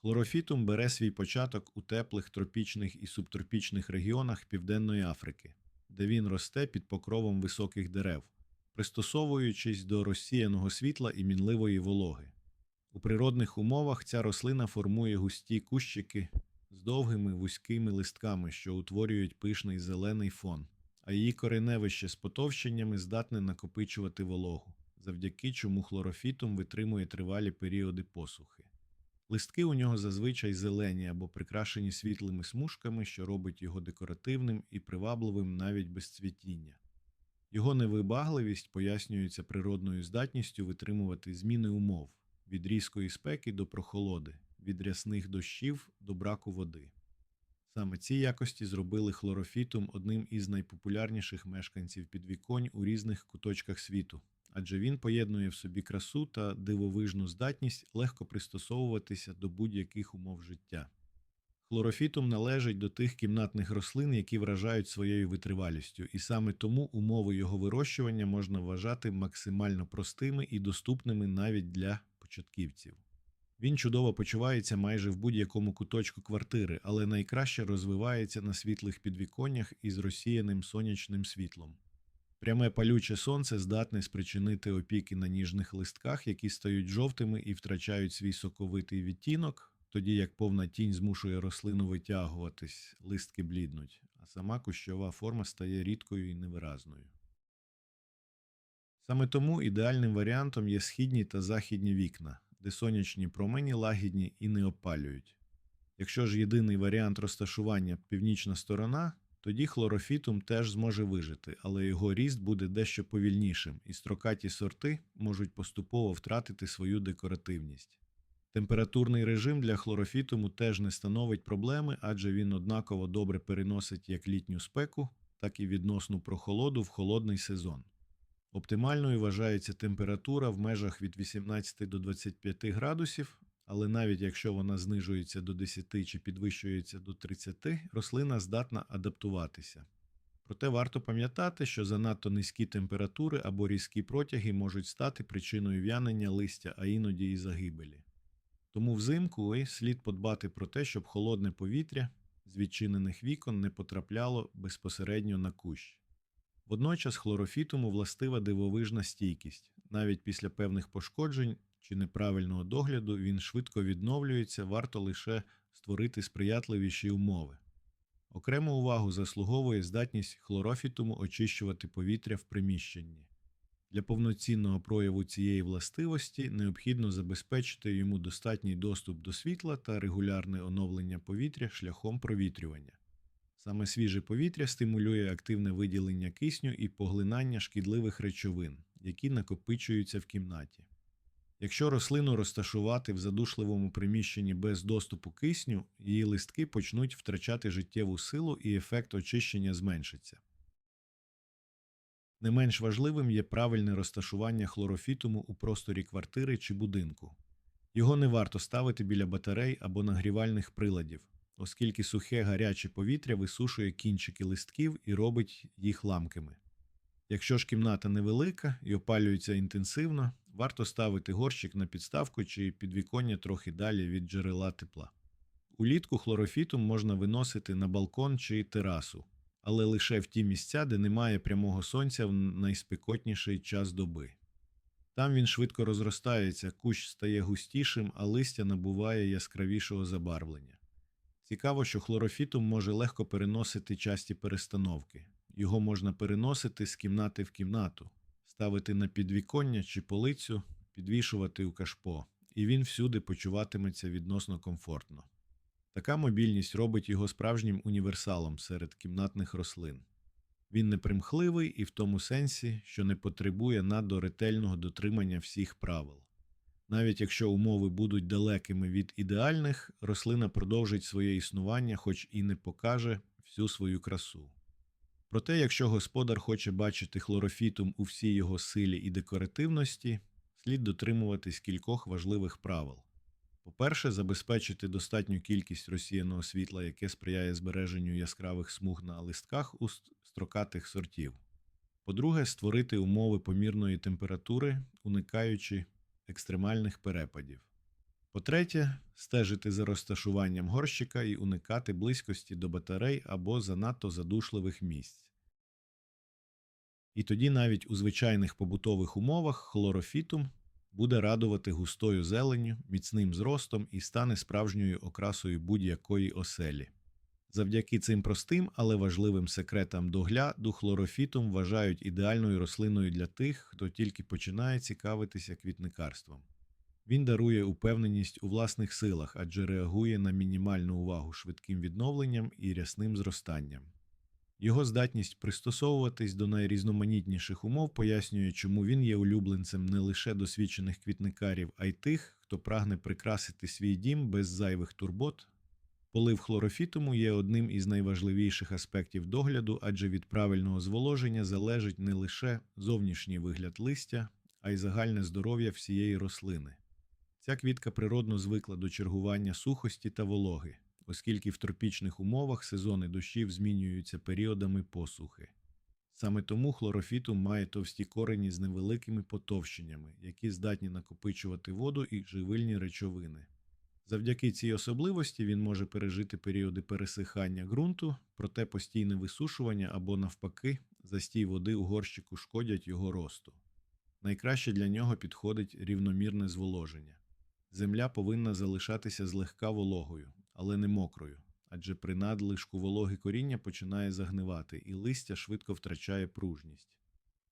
Хлорофітум бере свій початок у теплих тропічних і субтропічних регіонах Південної Африки, де він росте під покровом високих дерев, пристосовуючись до розсіяного світла і мінливої вологи. У природних умовах ця рослина формує густі кущики з довгими вузькими листками, що утворюють пишний зелений фон, а її кореневище з потовщеннями здатне накопичувати вологу, завдяки чому хлорофітум витримує тривалі періоди посухи. Листки у нього зазвичай зелені або прикрашені світлими смужками, що робить його декоративним і привабливим навіть без цвітіння. Його невибагливість пояснюється природною здатністю витримувати зміни умов від різкої спеки до прохолоди, від рясних дощів до браку води. Саме ці якості зробили хлорофітум одним із найпопулярніших мешканців підвіконь у різних куточках світу, адже він поєднує в собі красу та дивовижну здатність легко пристосовуватися до будь-яких умов життя. Хлорофітум належить до тих кімнатних рослин, які вражають своєю витривалістю, і саме тому умови його вирощування можна вважати максимально простими і доступними навіть для початківців. Він чудово почувається майже в будь-якому куточку квартири, але найкраще розвивається на світлих підвіконнях із розсіяним сонячним світлом. Пряме палюче сонце здатне спричинити опіки на ніжних листках, які стають жовтими і втрачають свій соковитий відтінок, тоді як повна тінь змушує рослину витягуватись, листки бліднуть, а сама кущова форма стає рідкою і невиразною. Саме тому ідеальним варіантом є східні та західні вікна, де сонячні промені лагідні і не опалюють. Якщо ж єдиний варіант розташування північна сторона, тоді хлорофітум теж зможе вижити, але його ріст буде дещо повільнішим, і строкаті сорти можуть поступово втратити свою декоративність. Температурний режим для хлорофітуму теж не становить проблеми, адже він однаково добре переносить як літню спеку, так і відносну прохолоду в холодний сезон. Оптимальною вважається температура в межах від 18 до 25 градусів, але навіть якщо вона знижується до 10 чи підвищується до 30, рослина здатна адаптуватися. Проте варто пам'ятати, що занадто низькі температури або різкі протяги можуть стати причиною в'янення листя, а іноді і загибелі. Тому взимку слід подбати про те, щоб холодне повітря з відчинених вікон не потрапляло безпосередньо на кущ. Водночас хлорофітуму властива дивовижна стійкість. Навіть після певних пошкоджень чи неправильного догляду він швидко відновлюється, варто лише створити сприятливіші умови. Окрему увагу заслуговує здатність хлорофітуму очищувати повітря в приміщенні. Для повноцінного прояву цієї властивості необхідно забезпечити йому достатній доступ до світла та регулярне оновлення повітря шляхом провітрювання. Саме свіже повітря стимулює активне виділення кисню і поглинання шкідливих речовин, які накопичуються в кімнаті. Якщо рослину розташувати в задушливому приміщенні без доступу кисню, її листки почнуть втрачати життєву силу і ефект очищення зменшиться. Не менш важливим є правильне розташування хлорофітуму у просторі квартири чи будинку. Його не варто ставити біля батарей або нагрівальних приладів, оскільки сухе гаряче повітря висушує кінчики листків і робить їх ламкими. Якщо ж кімната невелика і опалюється інтенсивно, варто ставити горщик на підставку чи підвіконня трохи далі від джерела тепла. Улітку хлорофітум можна виносити на балкон чи терасу, але лише в ті місця, де немає прямого сонця в найспекотніший час доби. Там він швидко розростається, кущ стає густішим, а листя набуває яскравішого забарвлення. Цікаво, що хлорофітум може легко переносити часті перестановки. Його можна переносити з кімнати в кімнату, ставити на підвіконня чи полицю, підвішувати у кашпо, і він всюди почуватиметься відносно комфортно. Така мобільність робить його справжнім універсалом серед кімнатних рослин. Він непримхливий і в тому сенсі, що не потребує надто ретельного дотримання всіх правил. Навіть якщо умови будуть далекими від ідеальних, рослина продовжить своє існування, хоч і не покаже всю свою красу. Проте, якщо господар хоче бачити хлорофітум у всій його силі і декоративності, слід дотримуватись кількох важливих правил. По-перше, забезпечити достатню кількість розсіяного світла, яке сприяє збереженню яскравих смуг на листках у строкатих сортів. По-друге, створити умови помірної температури, уникаючи екстремальних перепадів. По-третє, стежити за розташуванням горщика і уникати близькості до батарей або занадто задушливих місць. І тоді навіть у звичайних побутових умовах хлорофітум буде радувати густою зеленню, міцним зростом і стане справжньою окрасою будь-якої оселі. Завдяки цим простим, але важливим секретам догляду хлорофітум вважають ідеальною рослиною для тих, хто тільки починає цікавитися квітникарством. Він дарує упевненість у власних силах, адже реагує на мінімальну увагу швидким відновленням і рясним зростанням. Його здатність пристосовуватись до найрізноманітніших умов пояснює, чому він є улюбленцем не лише досвідчених квітникарів, а й тих, хто прагне прикрасити свій дім без зайвих турбот. Полив хлорофітуму є одним із найважливіших аспектів догляду, адже від правильного зволоження залежить не лише зовнішній вигляд листя, а й загальне здоров'я всієї рослини. Ця квітка природно звикла до чергування сухості та вологи, оскільки в тропічних умовах сезони дощів змінюються періодами посухи. Саме тому хлорофітум має товсті корені з невеликими потовщеннями, які здатні накопичувати воду і живильні речовини. Завдяки цій особливості він може пережити періоди пересихання ґрунту, проте постійне висушування або, навпаки, застій води у горщику шкодять його росту. Найкраще для нього підходить рівномірне зволоження. Земля повинна залишатися злегка вологою, але не мокрою, адже при надлишку вологи коріння починає загнивати і листя швидко втрачає пружність.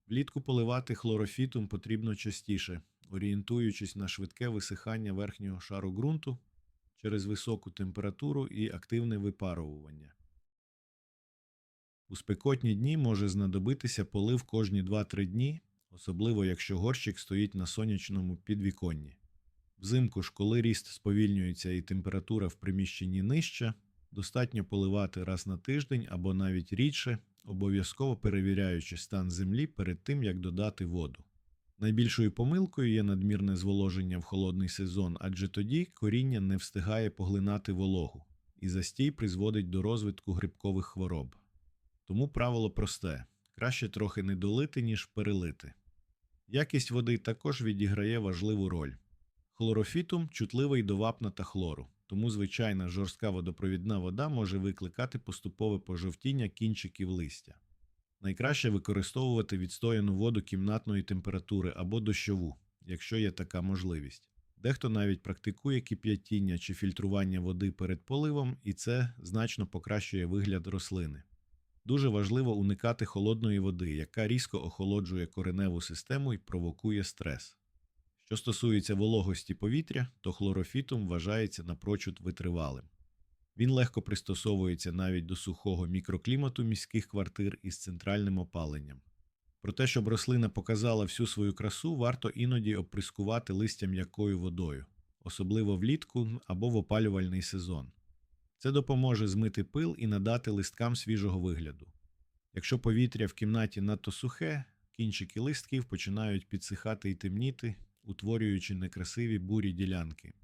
Влітку поливати хлорофітум потрібно частіше, орієнтуючись на швидке висихання верхнього шару ґрунту через високу температуру і активне випарувування. У спекотні дні може знадобитися полив кожні 2-3 дні, особливо якщо горщик стоїть на сонячному підвіконні. Взимку ж, коли ріст сповільнюється і температура в приміщенні нижча, достатньо поливати раз на тиждень або навіть рідше, обов'язково перевіряючи стан землі перед тим, як додати воду. Найбільшою помилкою є надмірне зволоження в холодний сезон, адже тоді коріння не встигає поглинати вологу, і застій призводить до розвитку грибкових хвороб. Тому правило просте краще трохи не долити, ніж перелити. Якість води також відіграє важливу роль. Хлорофітум чутливий до вапна та хлору, тому звичайна жорстка водопровідна вода може викликати поступове пожовтіння кінчиків листя. Найкраще використовувати відстояну воду кімнатної температури або дощову, якщо є така можливість. Дехто навіть практикує кип'ятіння чи фільтрування води перед поливом, і це значно покращує вигляд рослини. Дуже важливо уникати холодної води, яка різко охолоджує кореневу систему і провокує стрес. Що стосується вологості повітря, то хлорофітум вважається напрочуд витривалим. Він легко пристосовується навіть до сухого мікроклімату міських квартир із центральним опаленням. Проте, щоб рослина показала всю свою красу, варто іноді оприскувати листя м'якою водою, особливо влітку або в опалювальний сезон. Це допоможе змити пил і надати листкам свіжого вигляду. Якщо повітря в кімнаті надто сухе, кінчики листків починають підсихати і темніти, утворюючи некрасиві бурі ділянки.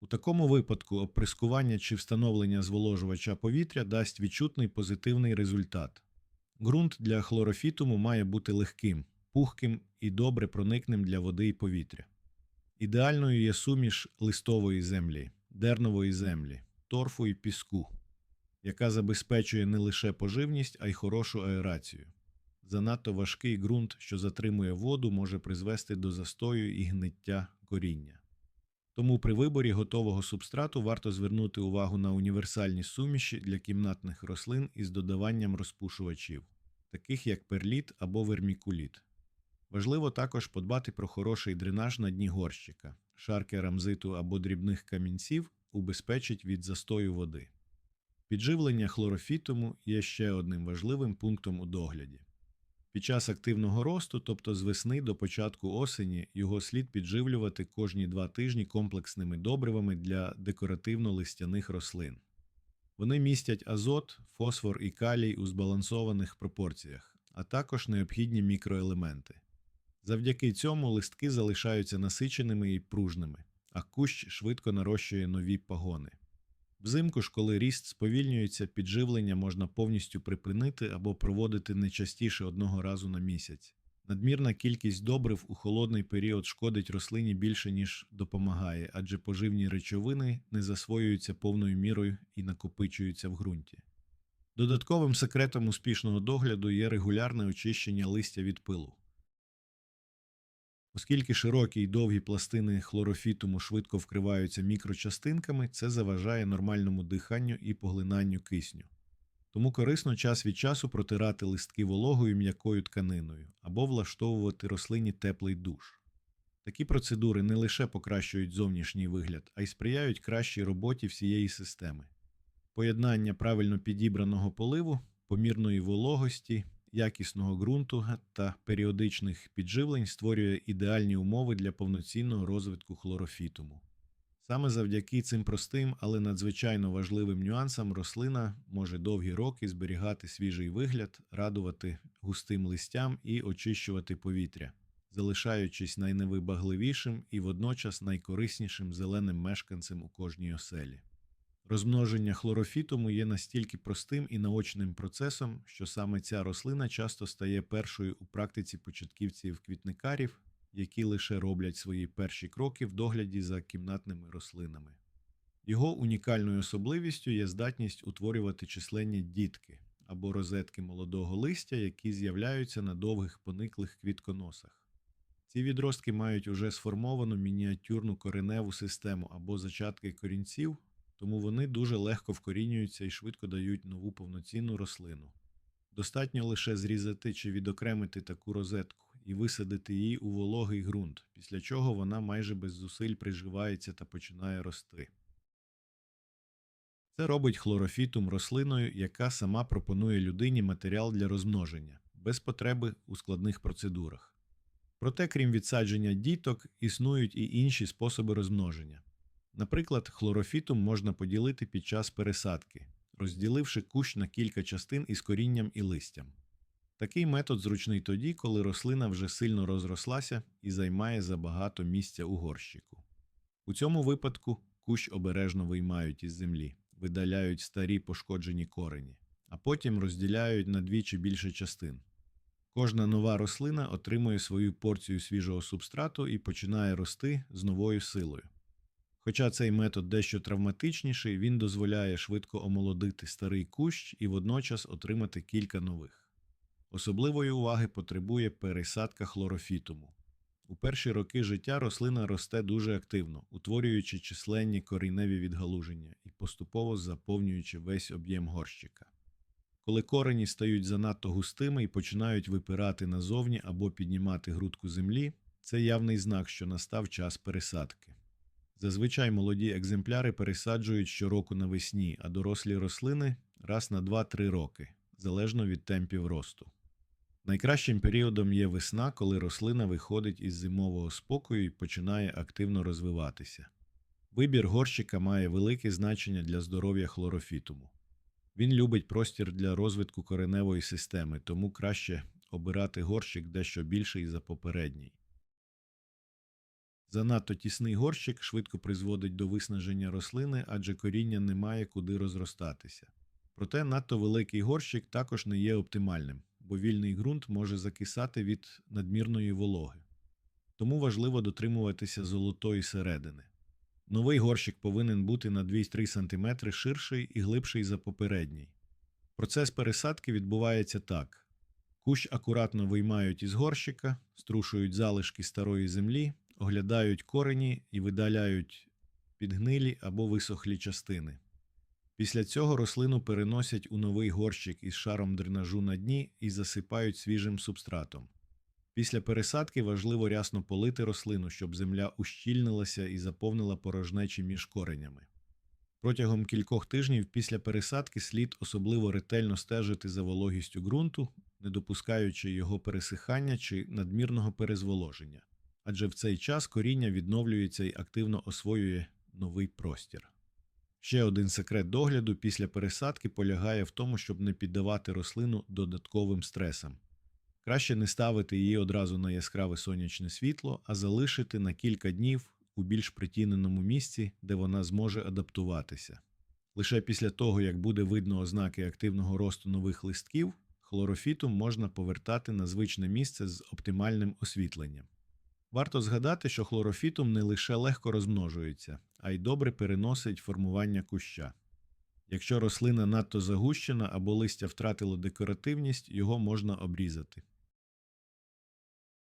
У такому випадку оприскування чи встановлення зволожувача повітря дасть відчутний позитивний результат. Ґрунт для хлорофітуму має бути легким, пухким і добре проникним для води і повітря. Ідеальною є суміш листової землі, дернової землі, торфу і піску, яка забезпечує не лише поживність, а й хорошу аерацію. Занадто важкий ґрунт, що затримує воду, може призвести до застою і гниття коріння. Тому при виборі готового субстрату варто звернути увагу на універсальні суміші для кімнатних рослин із додаванням розпушувачів, таких як перліт або вермікуліт. Важливо також подбати про хороший дренаж на дні горщика, шарки рамзиту або дрібних камінців убезпечить від застою води. Підживлення хлорофітуму є ще одним важливим пунктом у догляді. Під час активного росту, тобто з весни до початку осені, його слід підживлювати кожні два тижні комплексними добривами для декоративно-листяних рослин. Вони містять азот, фосфор і калій у збалансованих пропорціях, а також необхідні мікроелементи. Завдяки цьому листки залишаються насиченими і пружними, а кущ швидко нарощує нові пагони. Взимку ж, коли ріст сповільнюється, підживлення можна повністю припинити або проводити не частіше одного разу на місяць. Надмірна кількість добрив у холодний період шкодить рослині більше, ніж допомагає, адже поживні речовини не засвоюються повною мірою і накопичуються в ґрунті. Додатковим секретом успішного догляду є регулярне очищення листя від пилу. Оскільки широкі й довгі пластини хлорофітуму швидко вкриваються мікрочастинками, це заважає нормальному диханню і поглинанню кисню. Тому корисно час від часу протирати листки вологою м'якою тканиною або влаштовувати рослині теплий душ. Такі процедури не лише покращують зовнішній вигляд, а й сприяють кращій роботі всієї системи. Поєднання правильно підібраного поливу, помірної вологості, якісного ґрунту та періодичних підживлень створює ідеальні умови для повноцінного розвитку хлорофітуму. Саме завдяки цим простим, але надзвичайно важливим нюансам рослина може довгі роки зберігати свіжий вигляд, радувати густим листям і очищувати повітря, залишаючись найневибагливішим і водночас найкориснішим зеленим мешканцем у кожній оселі. Розмноження хлорофітуму є настільки простим і наочним процесом, що саме ця рослина часто стає першою у практиці початківців-квітникарів, які лише роблять свої перші кроки в догляді за кімнатними рослинами. Його унікальною особливістю є здатність утворювати численні дітки або розетки молодого листя, які з'являються на довгих пониклих квітконосах. Ці відростки мають уже сформовану мініатюрну кореневу систему або зачатки корінців, тому вони дуже легко вкорінюються і швидко дають нову повноцінну рослину. Достатньо лише зрізати чи відокремити таку розетку і висадити її у вологий ґрунт, після чого вона майже без зусиль приживається та починає рости. Це робить хлорофітум рослиною, яка сама пропонує людині матеріал для розмноження, без потреби у складних процедурах. Проте, крім відсадження діток, існують і інші способи розмноження. Наприклад, хлорофітум можна поділити під час пересадки, розділивши кущ на кілька частин із корінням і листям. Такий метод зручний тоді, коли рослина вже сильно розрослася і займає забагато місця у горщику. У цьому випадку кущ обережно виймають із землі, видаляють старі пошкоджені корені, а потім розділяють на дві чи більше частин. Кожна нова рослина отримує свою порцію свіжого субстрату і починає рости з новою силою. Хоча цей метод дещо травматичніший, він дозволяє швидко омолодити старий кущ і водночас отримати кілька нових. Особливої уваги потребує пересадка хлорофітуму. У перші роки життя рослина росте дуже активно, утворюючи численні коріневі відгалуження і поступово заповнюючи весь об'єм горщика. Коли корені стають занадто густими і починають випирати назовні або піднімати грудку землі, це явний знак, що настав час пересадки. Зазвичай молоді екземпляри пересаджують щороку навесні, а дорослі рослини раз на 2-3 роки, залежно від темпів росту. Найкращим періодом є весна, коли рослина виходить із зимового спокою і починає активно розвиватися. Вибір горщика має велике значення для здоров'я хлорофітуму. Він любить простір для розвитку кореневої системи, тому краще обирати горщик дещо більший за попередній. Занадто тісний горщик швидко призводить до виснаження рослини, адже коріння не має куди розростатися. Проте надто великий горщик також не є оптимальним, бо вільний ґрунт може закисати від надмірної вологи. Тому важливо дотримуватися золотої середини. Новий горщик повинен бути на 2-3 см ширший і глибший за попередній. Процес пересадки відбувається так: кущ акуратно виймають із горщика, струшують залишки старої землі, оглядають корені і видаляють підгнилі або висохлі частини. Після цього рослину переносять у новий горщик із шаром дренажу на дні і засипають свіжим субстратом. Після пересадки важливо рясно полити рослину, щоб земля ущільнилася і заповнила порожнечі між коренями. Протягом кількох тижнів після пересадки слід особливо ретельно стежити за вологістю ґрунту, не допускаючи його пересихання чи надмірного перезволоження, адже в цей час коріння відновлюється і активно освоює новий простір. Ще один секрет догляду після пересадки полягає в тому, щоб не піддавати рослину додатковим стресам. Краще не ставити її одразу на яскраве сонячне світло, а залишити на кілька днів у більш притіненому місці, де вона зможе адаптуватися. Лише після того, як буде видно ознаки активного росту нових листків, хлорофітум можна повертати на звичне місце з оптимальним освітленням. Варто згадати, що хлорофітум не лише легко розмножується, а й добре переносить формування куща. Якщо рослина надто загущена або листя втратило декоративність, його можна обрізати.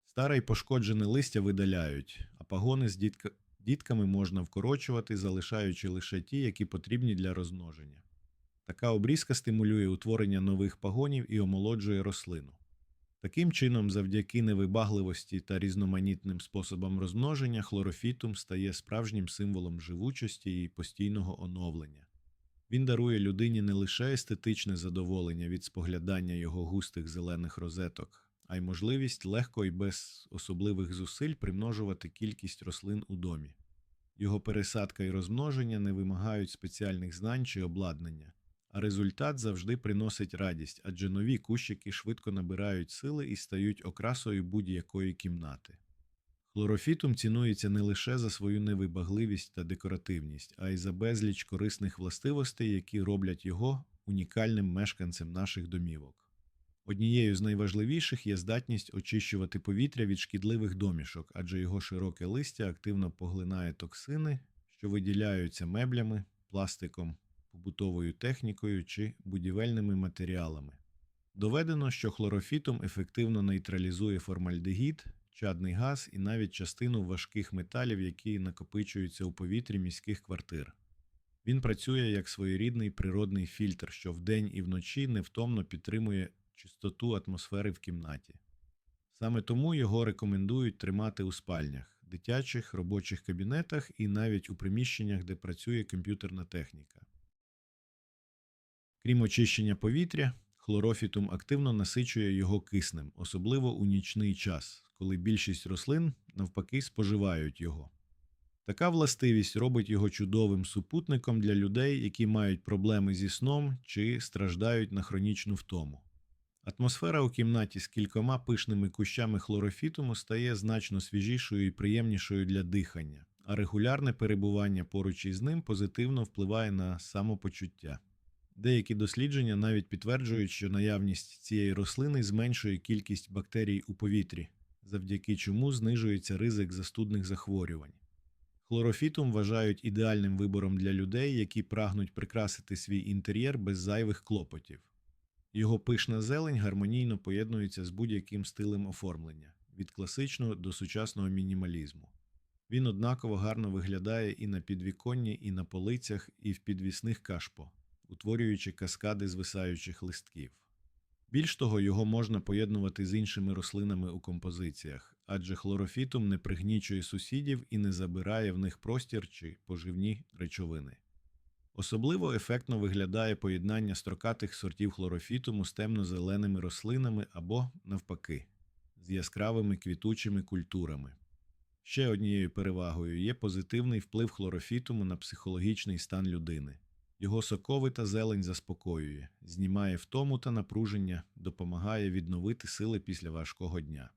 Старе й пошкоджене листя видаляють, а пагони з дітка... дітками можна вкорочувати, залишаючи лише ті, які потрібні для розмноження. Така обрізка стимулює утворення нових пагонів і омолоджує рослину. Таким чином, завдяки невибагливості та різноманітним способам розмноження, хлорофітум стає справжнім символом живучості і постійного оновлення. Він дарує людині не лише естетичне задоволення від споглядання його густих зелених розеток, а й можливість легко і без особливих зусиль примножувати кількість рослин у домі. Його пересадка і розмноження не вимагають спеціальних знань чи обладнання, а результат завжди приносить радість, адже нові кущики швидко набирають сили і стають окрасою будь-якої кімнати. Хлорофітум цінується не лише за свою невибагливість та декоративність, а й за безліч корисних властивостей, які роблять його унікальним мешканцем наших домівок. Однією з найважливіших є здатність очищувати повітря від шкідливих домішок, адже його широке листя активно поглинає токсини, що виділяються меблями, пластиком, побутовою технікою чи будівельними матеріалами. Доведено, що хлорофітум ефективно нейтралізує формальдегід, чадний газ і навіть частину важких металів, які накопичуються у повітрі міських квартир. Він працює як своєрідний природний фільтр, що вдень і вночі невтомно підтримує чистоту атмосфери в кімнаті. Саме тому його рекомендують тримати у спальнях, дитячих, робочих кабінетах і навіть у приміщеннях, де працює комп'ютерна техніка. Крім очищення повітря, хлорофітум активно насичує його киснем, особливо у нічний час, коли більшість рослин навпаки споживають його. Така властивість робить його чудовим супутником для людей, які мають проблеми зі сном чи страждають на хронічну втому. Атмосфера у кімнаті з кількома пишними кущами хлорофітуму стає значно свіжішою і приємнішою для дихання, а регулярне перебування поруч із ним позитивно впливає на самопочуття. Деякі дослідження навіть підтверджують, що наявність цієї рослини зменшує кількість бактерій у повітрі, завдяки чому знижується ризик застудних захворювань. Хлорофітум вважають ідеальним вибором для людей, які прагнуть прикрасити свій інтер'єр без зайвих клопотів. Його пишна зелень гармонійно поєднується з будь-яким стилем оформлення від класичного до сучасного мінімалізму. Він однаково гарно виглядає і на підвіконні, і на полицях, і в підвісних кашпо, утворюючи каскади звисаючих листків. Більш того, його можна поєднувати з іншими рослинами у композиціях, адже хлорофітум не пригнічує сусідів і не забирає в них простір чи поживні речовини. Особливо ефектно виглядає поєднання строкатих сортів хлорофітуму з темно-зеленими рослинами або, навпаки, з яскравими квітучими культурами. Ще однією перевагою є позитивний вплив хлорофітуму на психологічний стан людини. Його соковита зелень заспокоює, знімає втому та напруження, допомагає відновити сили після важкого дня.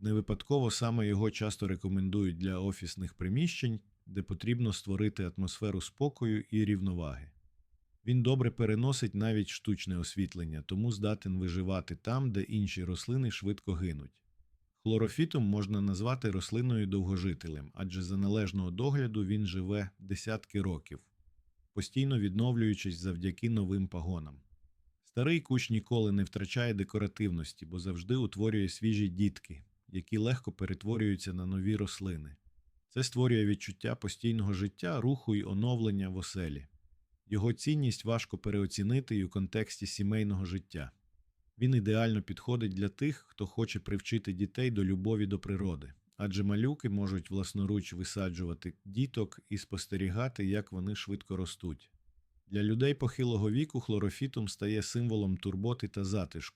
Не випадково саме його часто рекомендують для офісних приміщень, де потрібно створити атмосферу спокою і рівноваги. Він добре переносить навіть штучне освітлення, тому здатен виживати там, де інші рослини швидко гинуть. Хлорофітум можна назвати рослиною довгожителем, адже за належного догляду він живе десятки років, постійно відновлюючись завдяки новим пагонам. Старий кущ ніколи не втрачає декоративності, бо завжди утворює свіжі дітки, які легко перетворюються на нові рослини. Це створює відчуття постійного життя, руху і оновлення в оселі. Його цінність важко переоцінити й у контексті сімейного життя. Він ідеально підходить для тих, хто хоче привчити дітей до любові до природи, адже малюки можуть власноруч висаджувати діток і спостерігати, як вони швидко ростуть. Для людей похилого віку хлорофітум стає символом турботи та затишку.